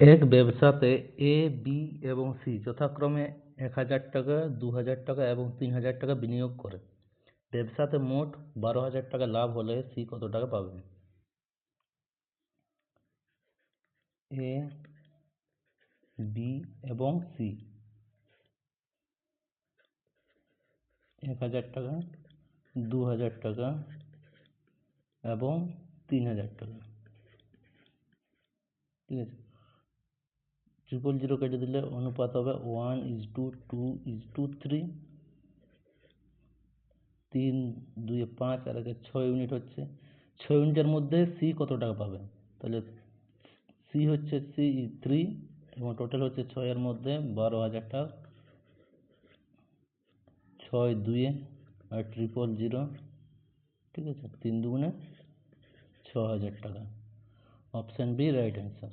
এক ব্যবসাতে A B এবং সি যথাক্রমে এক হাজার টাকা দু হাজার টাকা এবং তিন হাজার টাকা বিনিয়োগ করে। ব্যবসাতে মোট বারো হাজার টাকা লাভ হলে সি কত টাকা পাবে এ বি এবং সি এক হাজার টাকা দু হাজার টাকা এবং তিন হাজার টাকা। ঠিক আছে? ট্রিপল জিরো কেটে দিলে অনুপাত হবে one is to two is to three তিন দুয়ে পাঁচ, আর একে ছয় ইউনিট হচ্ছে। ছয় ইউনিটের মধ্যে সি কত টাকা পাবে? তাহলে সি হচ্ছে সি থ্রি এবং টোটাল হচ্ছে ছয়ের মধ্যে বারো হাজার টাকা। ছয় দুয়ে আর ট্রিপল জিরো ঠিক আছে? তিন দুগুণে ছ হাজার টাকা। Option B right answer